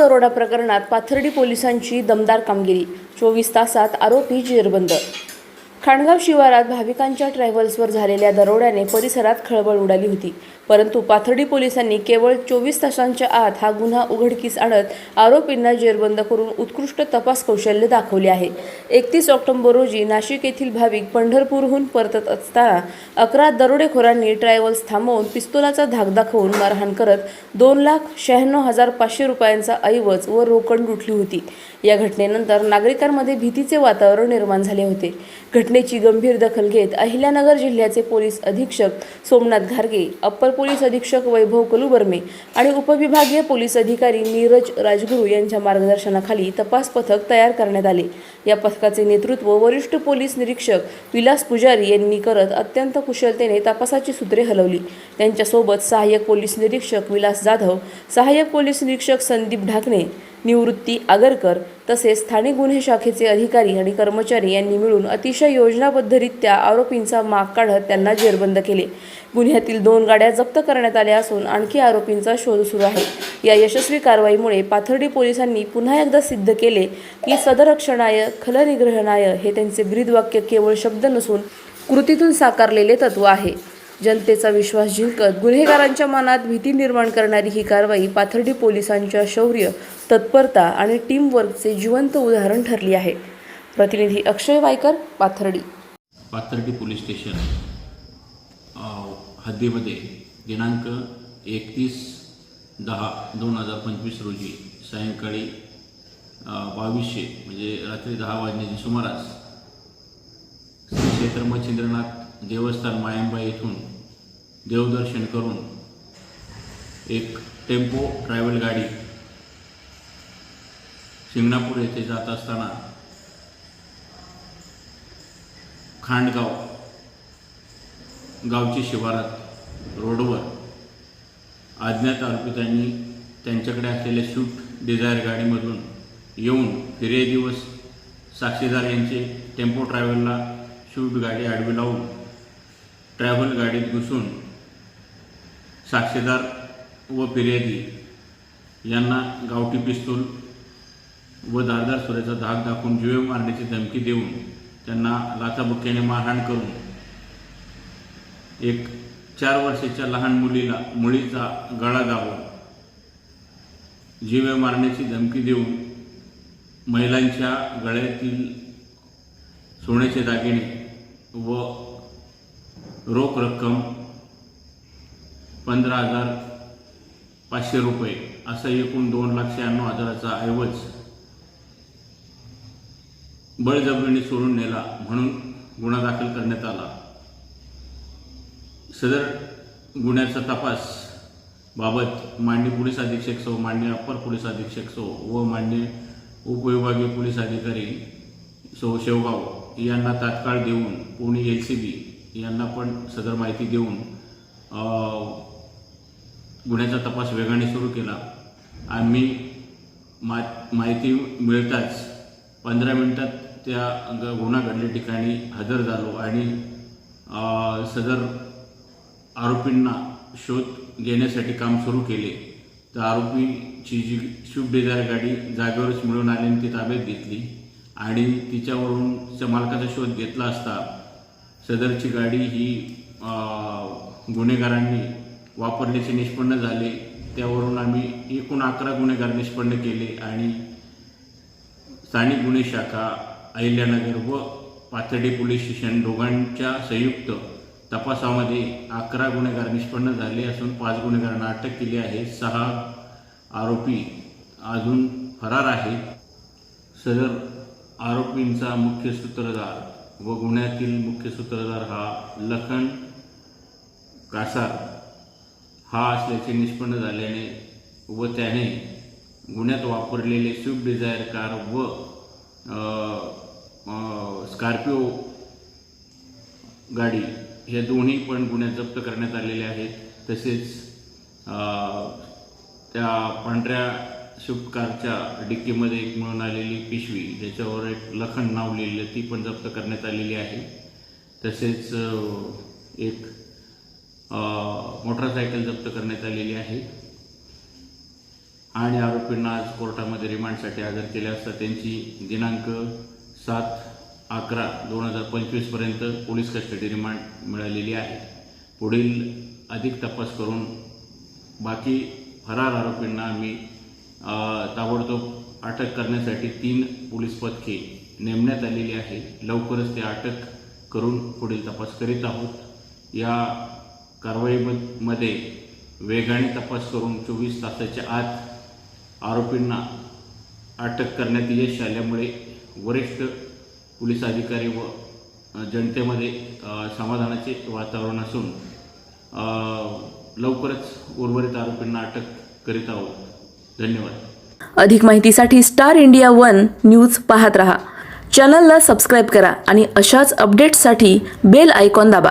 दरोडा प्रकरणात पाथर्डी पोलिसांची दमदार कामगिरी. चोवीस तासात आरोपी जेरबंद. खाणगाव शिवारात भाविकांच्या ट्रॅव्हल्सवर झालेल्या दरोड्याने परिसरात खळबळ उडाली होती. परंतु पाथर्डी पोलिसांनी केवळ चोवीस तासांच्या आत हा गुन्हा उघडकीस आणत आरोपींना जेरबंद करून उत्कृष्ट तपास कौशल्य दाखवले आहे. एकतीस ऑक्टोबर रोजी नाशिक येथील भाविक पंढरपूरहून परतत असताना अकरा दरोडेखोरांनी ट्रॅव्हल्स थांबवून पिस्तुलाचा धाक दाखवून मारहाण करत दोन लाख शहाण्णव हजार पाचशे रुपयांचा ऐवज व रोकड लुटली होती. या घटनेनंतर नागरिकांमध्ये भीतीचे वातावरण निर्माण झाले होते. घटनेची गंभीर दखल घेत अहिल्यानगर जिल्ह्याचे पोलीस अधीक्षक सोमनाथ घारगे अप्पर पोलीस अधीक्षक वैभव कलुबर्मे आणि उपविभागीय पोलीस अधिकारी नीरज राजगुरू यांच्या मार्गदर्शनाखाली तपास पथक तयार करण्यात आले. या पथकाचे नेतृत्व वरिष्ठ पोलीस निरीक्षक विलास पुजारी यांनी करत अत्यंत कुशलतेने तपासाची सूत्रे हलवली. त्यांच्यासोबत सहाय्यक पोलीस निरीक्षक विलास जाधव सहाय्यक पोलीस निरीक्षक संदीप ढाकणे निवृत्ती आगरकर तसेच स्थानिक गुन्हे शाखेचे अधिकारी आणि कर्मचारी यांनी मिळून अतिशय योजनाबद्धरित्या आरोपींचा माग काढत त्यांना जेरबंद केले. गुन्ह्यातील दोन गाड्या जप्त करण्यात आल्या असून आणखी आरोपींचा शोध सुरू आहे. या यशस्वी कारवाईमुळे पाथर्डी पोलिसांनी पुन्हा एकदा सिद्ध केले की सदरक्षणाय खलनिग्रहणाय हे त्यांचे ब्रीदवाक्य केवळ शब्द नसून कृतीतून साकारलेले तत्व आहे. जनतेचा विश्वास जिंकत गुन्हेगारांच्या मनात भीती निर्माण करणारी ही कारवाई पाथर्डी पोलिसांच्या शौर्य तत्परता आणि टीमवर्कचे जिवंत उदाहरण ठरली आहे. प्रतिनिधी अक्षय वायकर पाथर्डी. पाथर्डी पोलीस स्टेशन हद्दीमध्ये दिनांक एकतीस दहा दोन हजार पंचवीस रोजी सायंकाळी बावीसशे म्हणजे रात्री दहा वाजण्याच्या सुमारास श्री क्षेत्र मच्छिंद्रनाथ देवस्थान मायांबा येथून देवदर्शन करून एक टेम्पो ट्रॅव्हल गाडी शिंगणापूर येथे जात असताना खांडगाव गावची शिवारात रोडवर अज्ञात आरोपितांनी त्यांच्याकडे असलेल्या शूट डिझायर गाडीमधून येऊन फिरे दिवस साक्षीदार यांचे टेम्पो ट्रॅव्हलला शूट गाडी आडवी लावून ट्रॅव्हल गाडीत घुसून साक्षीदार व फिर्यादी यांना गावठी पिस्तूल व धारदार सुऱ्याचा धाक दाखवून जीवे मारण्याची धमकी देऊन त्यांना लाथाबुक्क्याने मारहाण करून एक चार वर्षाच्या लहान मुलीला मुलीचा गळा दाबून जीवे मारण्याची धमकी देऊन महिलांच्या गळ्यातील सोन्याचे दागिने व रोख रक्कम पंधरा हजार पाचशे रुपये असा एकूण दोन लाख शहाण्णव हजाराचा ऐवज बळजबरीने सोडून नेला म्हणून गुन्हा दाखल करण्यात आला. सदर गुन्ह्याचा तपास बाबत मांडणी पोलीस अधीक्षक सो मांडणी अप्पर पोलीस अधीक्षक सो व मान्य उपविभागीय पोलीस अधिकारी सो शेवगाव यांना तात्काळ देऊन पुणे एल सी बी यांना पण सदर माहिती देऊन गुन्ह्याचा तपास वेगाने सुरू केला. आम्ही मा माहिती मिळताच पंधरा मिनटात त्या ग- गुन्हा घडल्या ठिकाणी हजर झालो आणि सदर आरोपींना शोध घेण्यासाठी काम सुरू केले. तर आरोपीची जी स्विफ्ट डिझायर गाडी जागेवरच मिळून आल्याने ती ताब्यात घेतली आणि तिच्यावरून त्या मालकाचा शोध घेतला असता सदरची गाडी ही गुन्हेगारांनी वापरल्याचे निष्पन्न झाले. त्यावरून आम्ही एकूण अकरा गुन्हेगार निष्पन्न केले आणि स्थानिक गुन्हे शाखा अहिल्यानगर व पाथर्डी पोलीस स्टेशन दोघांच्या संयुक्त तपासामध्ये अकरा गुन्हेगार निष्पन्न झाले असून पाच गुन्हेगारांना अटक केली आहे. सहा आरोपी अजून फरार आहेत. सदर आरोपींचा मुख्य सूत्रधार व गुन्ह्यातील मुख्य सूत्रधार हा लखन कासार. हा असल्याचे निष्पन्न झाल्याने व त्याने गुन्ह्यात वापरलेले स्विफ्ट डिझायर कार व स्कॉर्पिओ गाडी ह्या दोन्ही पण गुन्ह्यात जप्त करण्यात आलेले आहेत. तसेच त्या पांढऱ्या स्विफ्ट कारच्या डिक्कीमध्ये एक मिळून आलेली पिशवी ज्याच्यावर एक लखन नाव लिहिलेलं ती पण जप्त करण्यात आलेली आहे. तसेच एक मोटरसायकल जप्त करण्यात आलेली आहे. आणि आरोपींना आज कोर्टामध्ये रिमांडसाठी हजर केले असता त्यांची दिनांक सात अकरा दोन हजार पंचवीसपर्यंत पोलीस कस्टडी रिमांड मिळालेली आहे. पुढील अधिक तपास करून बाकी फरार आरोपींना आम्ही ताबडतोब अटक करण्यासाठी तीन पोलीस पथके नेमण्यात आलेली आहे लवकरच ते अटक करून पुढील तपास करीत आहोत. या कारवाईमध्ये वेगाने तपास करून चोवीस तासाच्या आत आरोपींना अटक करण्यात यश आल्यामुळे वरिष्ठ पोलीस अधिकारी व जनतेमध्ये समाधानाचे वातावरण असून लवकरच उर्वरित आरोपींना अटक करीत आहोत. धन्यवाद. अधिक माहितीसाठी स्टार इंडिया वन न्यूज पाहत रहा. चॅनलला सबस्क्राईब करा आणि अशाच अपडेट्ससाठी बेल आयकॉन दाबा.